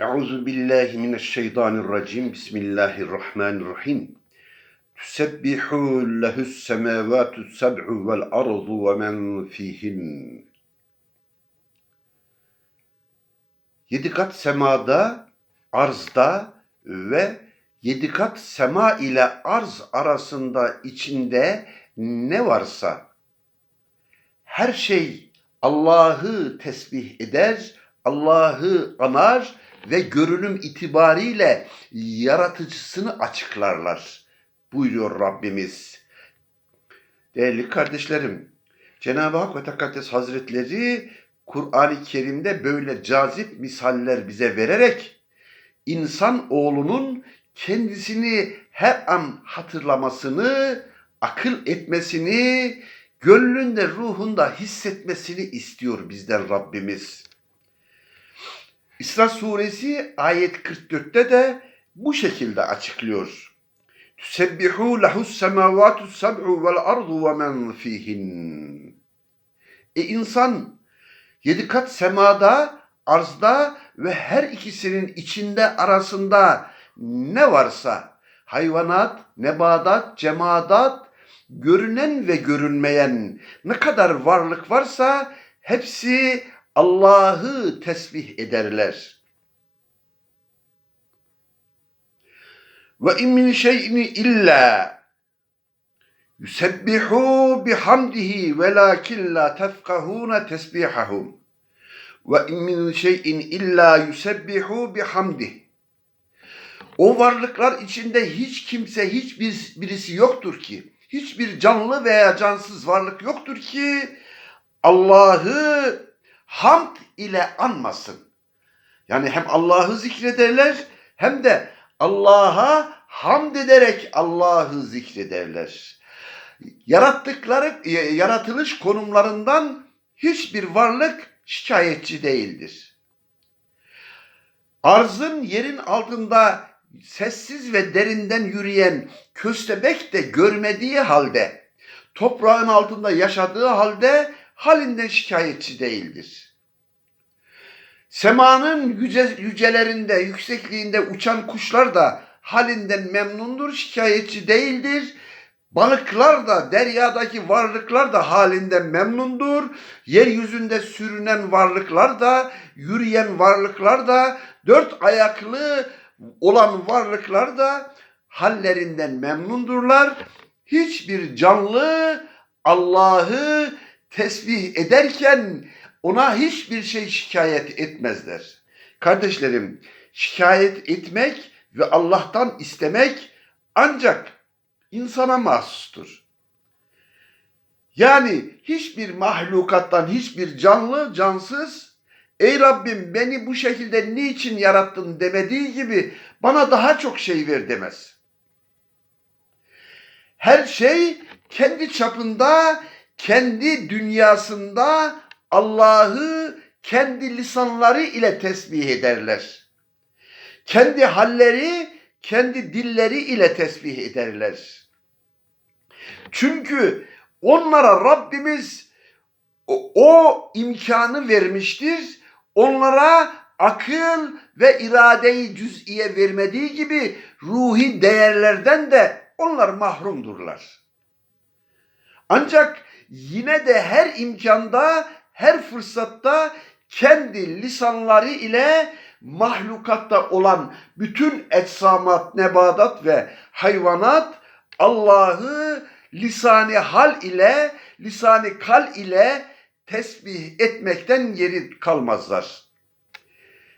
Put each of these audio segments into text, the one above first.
Euzu billahi mineşşeytanirracim. Bismillahirrahmanirrahim. Tüsebbihu lehus semavatu seb'u vel ardu ve men fihin. Yedi kat semada, arzda ve yedi kat sema ile arz arasında içinde ne varsa her şey Allah'ı tesbih eder, Allah'ı anar ve görünüm itibariyle yaratıcısını açıklarlar. Buyuruyor Rabbimiz. Değerli kardeşlerim, Cenab-ı Hak ve Tekaddes Hazretleri Kur'an-ı Kerim'de böyle cazip misaller bize vererek insan oğlunun kendisini her an hatırlamasını, akıl etmesini, gönlünde, ruhunda hissetmesini istiyor bizden Rabbimiz. İsra suresi ayet 44'te de bu şekilde açıklıyor. Tüsebbihu lehus semavatu seb'u vel ardu ve men fihin. E insan yedi kat semada, arzda ve her ikisinin içinde arasında ne varsa hayvanat, nebadat, cemadat, görünen ve görünmeyen ne kadar varlık varsa hepsi Allah'ı tesbih ederler. Ve in min şey'in illa yusebbihu bihamdihi velakin la tefkahuna tesbihahum. Ve in min şey'in illa yusebbihu bihamdihi. O varlıklar içinde hiç kimse, hiçbir birisi yoktur ki, hiçbir canlı veya cansız varlık yoktur ki Allah'ı hamd ile anmasın. Yani hem Allah'ı zikrederler hem de Allah'a hamd ederek Allah'ı zikrederler. Yarattıkları yaratılış konumlarından hiçbir varlık şikayetçi değildir. Arzın yerin altında sessiz ve derinden yürüyen köstebek de görmediği halde, toprağın altında yaşadığı halde halinden şikayetçi değildir. Semanın yüce, yücelerinde, yüksekliğinde uçan kuşlar da halinden memnundur, şikayetçi değildir. Balıklar da, deryadaki varlıklar da halinden memnundur. Yeryüzünde sürünen varlıklar da, yürüyen varlıklar da, dört ayaklı olan varlıklar da hallerinden memnundurlar. Hiçbir canlı Allah'ı tesbih ederken ona hiçbir şey şikayet etmezler. Kardeşlerim, şikayet etmek ve Allah'tan istemek ancak insana mahsustur. Yani hiçbir mahlukattan hiçbir canlı, cansız Ey Rabbim beni bu şekilde niçin yarattın demediği gibi bana daha çok şey ver demez. Her şey kendi çapında, kendi dünyasında Allah'ı kendi lisanları ile tesbih ederler. Kendi halleri, kendi dilleri ile tesbih ederler. Çünkü onlara Rabbimiz o, o imkanı vermiştir. Onlara akıl ve iradeyi cüz'iye vermediği gibi ruhi değerlerden de onlar mahrumdurlar. Ancak yine de her imkanda her fırsatta kendi lisanları ile mahlukatta olan bütün etsamat, nebadat ve hayvanat Allah'ı lisani hal ile, lisani kal ile tesbih etmekten geri kalmazlar.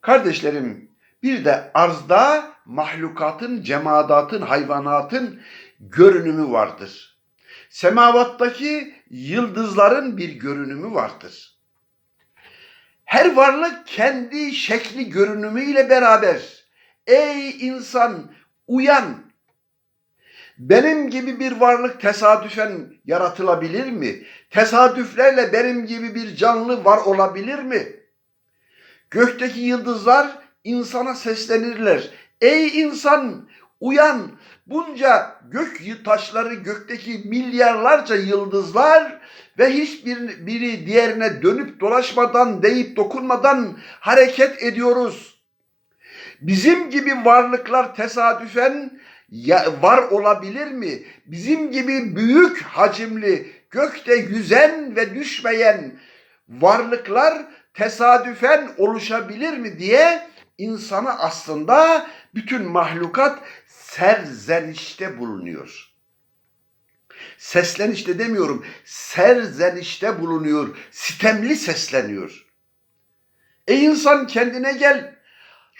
Kardeşlerim, bir de arzda mahlukatın, cemadatın, hayvanatın görünümü vardır. Semavattaki yıldızların bir görünümü vardır. Her varlık kendi şekli görünümüyle beraber ey insan uyan. Benim gibi bir varlık tesadüfen yaratılabilir mi? Tesadüflerle benim gibi bir canlı var olabilir mi? Gökteki yıldızlar insana seslenirler. Ey insan uyan bunca gök taşları gökteki milyarlarca yıldızlar ve hiçbir biri diğerine dönüp dolaşmadan deyip dokunmadan hareket ediyoruz. Bizim gibi varlıklar tesadüfen var olabilir mi? Bizim gibi büyük hacimli, gökte yüzen ve düşmeyen varlıklar tesadüfen oluşabilir mi diye insanı aslında bütün mahlukat serzenişte bulunuyor. Seslenişte demiyorum, serzenişte bulunuyor, sitemli sesleniyor. Ey insan kendine gel.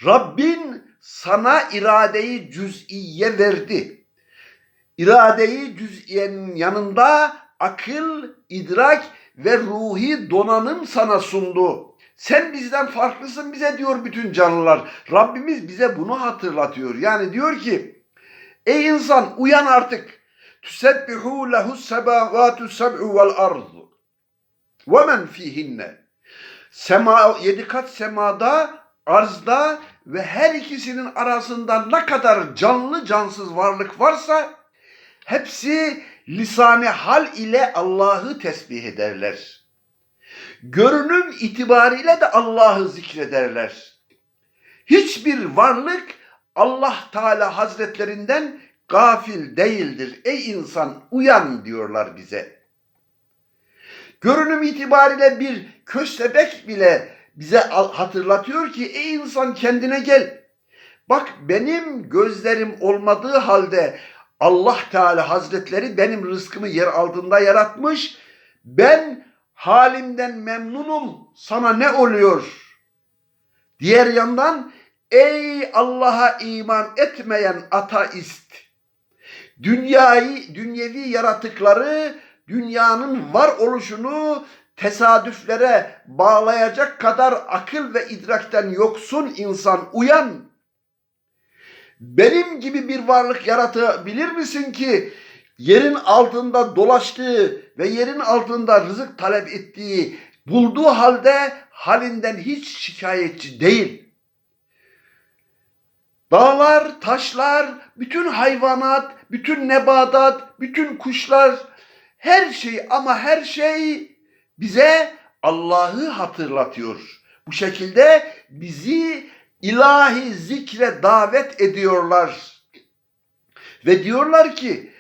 Rabbin sana iradeyi cüz'iye verdi. İradeyi cüz'iyenin yanında akıl, idrak ve ruhi donanım sana sundu. Sen bizden farklısın bize diyor bütün canlılar. Rabbimiz bize bunu hatırlatıyor. Yani diyor ki ey insan uyan artık. Tüsebbihu lehu sebavatu seb'u vel ardu ve men fihinne. Sema, yedi kat semada, arzda ve her ikisinin arasında ne kadar canlı cansız varlık varsa hepsi lisane hal ile Allah'ı tesbih ederler. Görünüm itibariyle de Allah'ı zikrederler. Hiçbir varlık Allah Teala Hazretlerinden gafil değildir. Ey insan uyan diyorlar bize. Görünüm itibariyle bir köstebek bile bize hatırlatıyor ki ey insan kendine gel. Bak benim gözlerim olmadığı halde Allah Teala Hazretleri benim rızkımı yer altında yaratmış. Ben halimden memnunum. Sana ne oluyor? Diğer yandan ey Allah'a iman etmeyen ateist. Dünyayı, dünyevi yaratıkları, dünyanın var oluşunu tesadüflere bağlayacak kadar akıl ve idrakten yoksun insan uyan. Benim gibi bir varlık yaratabilir misin ki yerin altında dolaştığı ve yerin altında rızık talep ettiği bulduğu halde halinden hiç şikayetçi değil. Dağlar, taşlar, bütün hayvanat, bütün nebatat, bütün kuşlar, her şey ama her şey bize Allah'ı hatırlatıyor. Bu şekilde bizi ilahi zikre davet ediyorlar. Ve diyorlar ki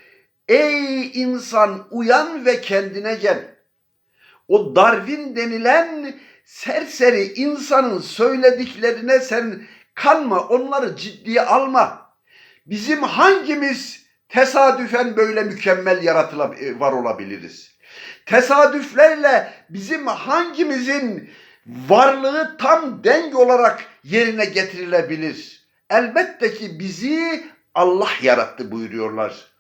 ey insan uyan ve kendine gel. O Darwin denilen serseri insanın söylediklerine sen kanma, onları ciddiye alma. Bizim hangimiz tesadüfen böyle mükemmel yaratılıp e, var olabiliriz? Tesadüflerle bizim hangimizin varlığı tam denge olarak yerine getirilebilir? Elbette ki bizi Allah yarattı buyuruyorlar.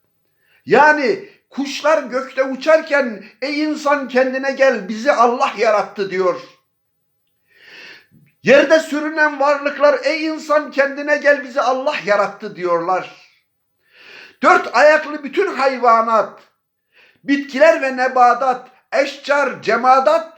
Yani kuşlar gökte uçarken ey insan kendine gel bizi Allah yarattı diyor. Yerde sürünen varlıklar ey insan kendine gel bizi Allah yarattı diyorlar. Dört ayaklı bütün hayvanat, bitkiler ve nebadat, eşcar, cemadat.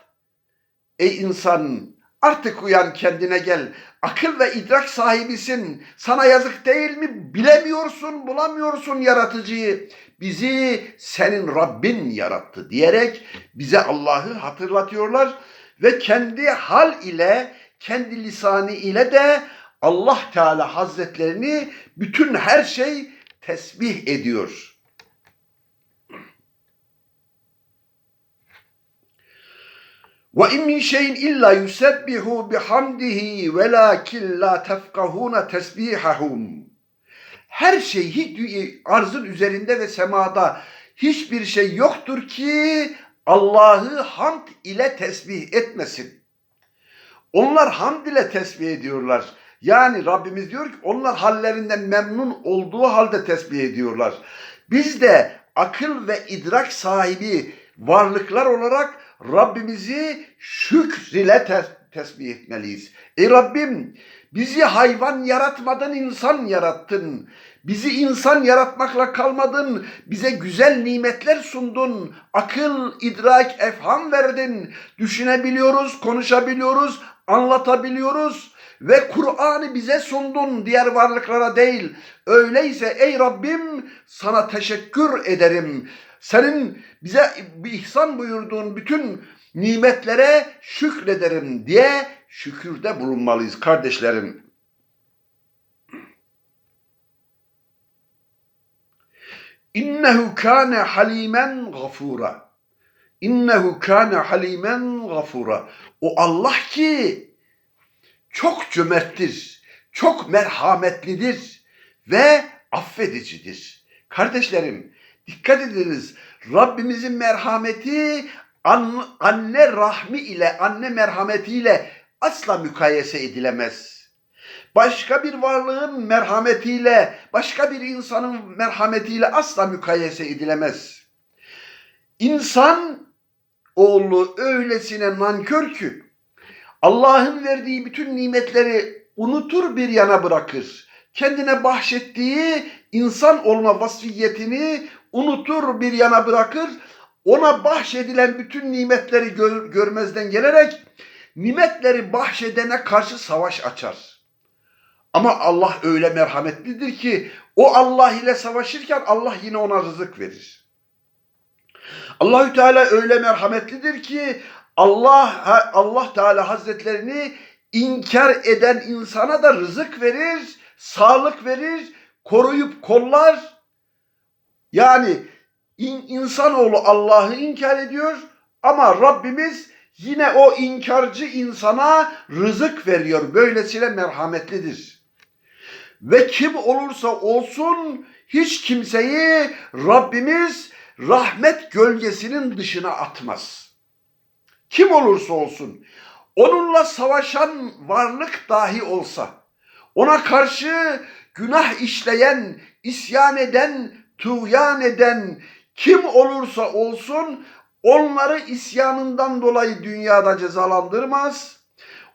Ey insan artık uyan kendine gel. Akıl ve idrak sahibisin. Sana yazık değil mi? Bilemiyorsun, bulamıyorsun yaratıcıyı. Bizi senin Rabbin yarattı diyerek bize Allah'ı hatırlatıyorlar ve kendi hal ile kendi lisanı ile de Allah Teala Hazretlerini bütün her şey tesbih ediyor. Ve in min şeyin illa yusebbihu bihamdihi velakin la tefkahuna. Her şey hiç arzın üzerinde ve semada hiçbir şey yoktur ki Allah'ı hamd ile tesbih etmesin. Onlar hamd ile tesbih ediyorlar. Yani Rabbimiz diyor ki onlar hallerinden memnun olduğu halde tesbih ediyorlar. Biz de akıl ve idrak sahibi varlıklar olarak Rabbimizi şükr ile tes tesbih etmeliyiz. Ey Rabbim bizi hayvan yaratmadın insan yarattın. Bizi insan yaratmakla kalmadın. Bize güzel nimetler sundun. Akıl, idrak, efham verdin. Düşünebiliyoruz, konuşabiliyoruz, anlatabiliyoruz ve Kur'an'ı bize sundun diğer varlıklara değil. Öyleyse ey Rabbim sana teşekkür ederim. Senin bize ihsan buyurduğun bütün nimetlere şükrederim diye şükürde bulunmalıyız kardeşlerim. İnnehu kâne halimen gafura. İnnehu kâne halimen gafura. O Allah ki çok cömerttir, çok merhametlidir ve affedicidir. Kardeşlerim dikkat ediniz. Rabbimizin merhameti an- anne rahmi ile, anne merhametiyle asla mukayese edilemez. Başka bir varlığın merhametiyle, başka bir insanın merhametiyle asla mukayese edilemez. İnsan oğlu öylesine nankör ki Allah'ın verdiği bütün nimetleri unutur bir yana bırakır. Kendine bahşettiği insan olma vasfiyetini unutur bir yana bırakır. Ona bahşedilen bütün nimetleri gör- görmezden gelerek nimetleri bahşedene karşı savaş açar. Ama Allah öyle merhametlidir ki o Allah ile savaşırken Allah yine ona rızık verir. Allahü Teala öyle merhametlidir ki Allah Allah Teala Hazretlerini inkar eden insana da rızık verir, sağlık verir, koruyup kollar. Yani in, insanoğlu Allah'ı inkar ediyor ama Rabbimiz yine o inkarcı insana rızık veriyor. Böylesine merhametlidir. Ve kim olursa olsun hiç kimseyi Rabbimiz rahmet gölgesinin dışına atmaz. Kim olursa olsun onunla savaşan varlık dahi olsa ona karşı günah işleyen, isyan eden, tuğyan eden kim olursa olsun onları isyanından dolayı dünyada cezalandırmaz.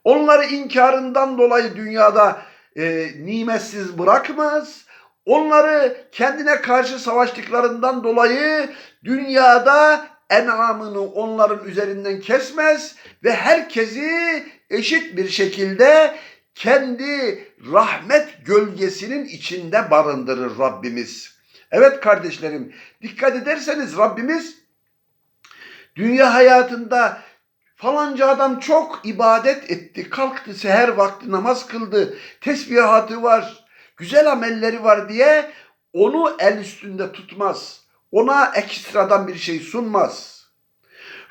Onları inkarından dolayı dünyada e, nimetsiz bırakmaz. Onları kendine karşı savaştıklarından dolayı dünyada enamını onların üzerinden kesmez ve herkesi eşit bir şekilde kendi rahmet gölgesinin içinde barındırır Rabbimiz. Evet kardeşlerim dikkat ederseniz Rabbimiz dünya hayatında falanca adam çok ibadet etti, kalktı seher vakti namaz kıldı, tesbihatı var, güzel amelleri var diye onu el üstünde tutmaz. Ona ekstradan bir şey sunmaz.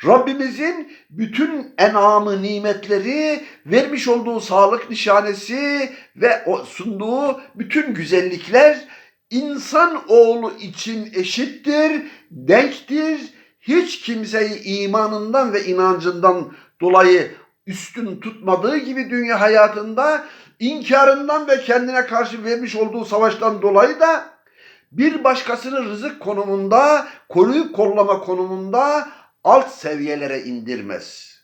Rabbimizin bütün enamı, nimetleri, vermiş olduğu sağlık nişanesi ve sunduğu bütün güzellikler insan oğlu için eşittir, denktir. Hiç kimseyi imanından ve inancından dolayı üstün tutmadığı gibi dünya hayatında inkarından ve kendine karşı vermiş olduğu savaştan dolayı da bir başkasını rızık konumunda, koruyup kollama konumunda alt seviyelere indirmez.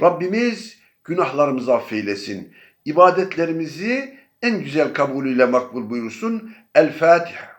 Rabbimiz günahlarımızı affeylesin. İbadetlerimizi en güzel kabulüyle makbul buyursun. El Fatiha.